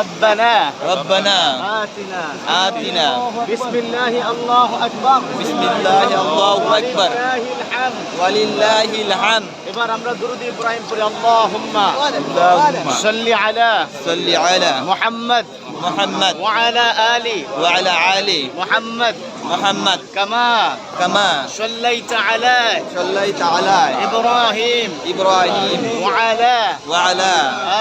ربنا ربنا آتنا آتنا بسم الله الله أكبر بسم الله الله أكبر ولله الحمد ولله الحمد এবার আমরা দুরুদ ইব্রাহিম পড়ি আল্লাহুম্মা اللهم صل على صل على محمد محمد وعلى آل وعلى آل محمد محمد. كما كما صليت على صليت على إبراهيم. إبراهيم. وعلى وعلى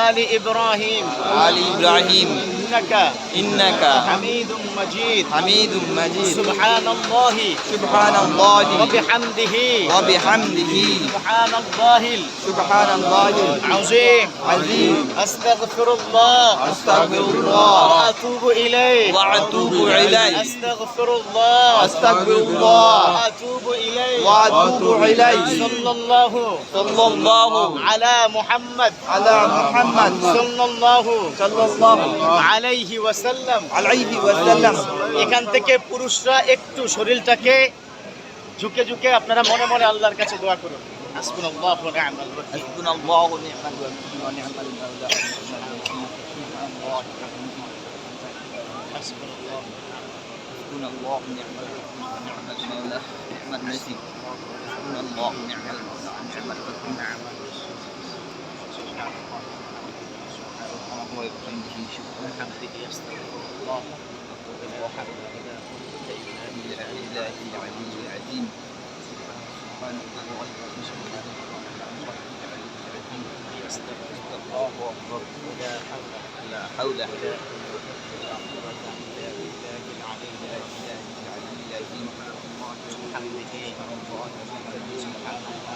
آل إبراهيم. آل إبراهيم. إنك إنك حميد مجيد. حميد مجيد. سبحان الله سبحان الله وبحمده. وبحمده. سبحان الله سبحان الله العظيم العظيم أستغفر الله. أستغفر الله وأتوب إليه. وأتوب إليه. أستغفر الله. أستغفر الله وأتوب إليه. وأتوب إليه. صلى الله. صلى الله. على محمد. على محمد. صلى الله. صلى الله. আলাইহি ওয়াসাল্লাম। আলাইহি ওয়াসাল্লাম। এখান থেকে পুরুষরা একটু শরীরটাকে ঝুঁকে ঝুঁকে আপনারা মনে মনে আল্লাহর কাছে দোয়া করুন। ওয়া ওয়া ونعم الوكيل نعم وبحمده يستغفر الله العلي العلي العظيم سبحان الله يستغفر الله أكبر ولا حول لا حول ولا قوة إلا بالله العلي العظيم وبحمده ولا قوة إلا بالله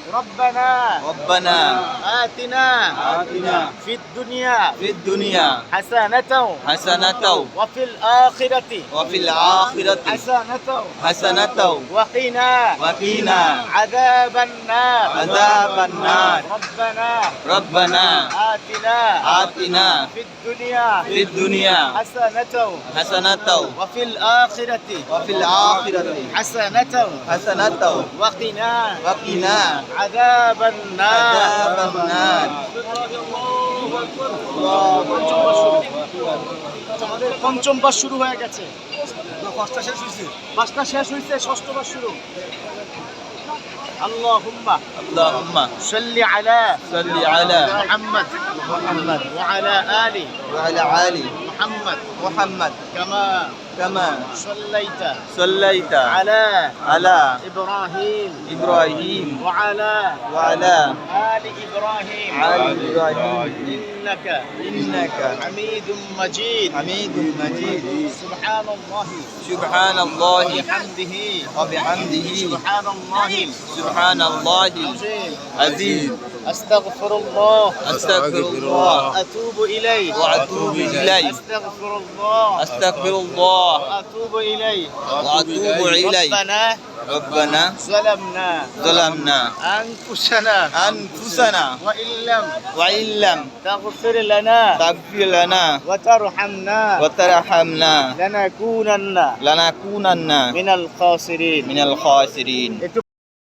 ربنا. ربنا. آتنا. آتنا. في الدنيا. في الدنيا. حسنة حسنة وفي الآخرة. وفي الآخرة. حسنة حسنة وقنا. وقنا. عذاب النار. عذاب النار. ربنا. ربنا. آتنا. آتنا. في الدنيا. في الدنيا. حسنة حسنة وفي الآخرة. وفي الآخرة. حسنة حسنة وقنا. وقنا. عذاب النار عذاب النار আমাদের পঞ্চম পাস শুরু হয়ে গেছে পাঁচটা শেষ হয়েছে পাঁচটা শেষ হয়েছে ষষ্ঠ পাস শুরু اللهم اللهم صل على صل على محمد محمد وعلى آل وعلى آل محمد محمد كما كما صليت صليت على على إبراهيم إبراهيم وعلى وعلى آل إبراهيم. آل إبراهيم. إنك إنك حميد مجيد. حميد مجيد. سبحان الله سبحان الله وبحمده. وبحمده. سبحان الله سبحان الله عزيز. أستغفر الله أستغفر الله وأتوب إليه. وأتوب إليه. أستغفر الله أستغفر الله الله. أتوب إليه. وأتوب إليه. ربنا ربنا ظلمنا. ظلمنا أنفسنا. أنفسنا. وإن لم وإن لم تغفر لنا. تغفر لنا. وترحمنا. وترحمنا. لنكونن لنكونن من الخاسرين. من الخاسرين.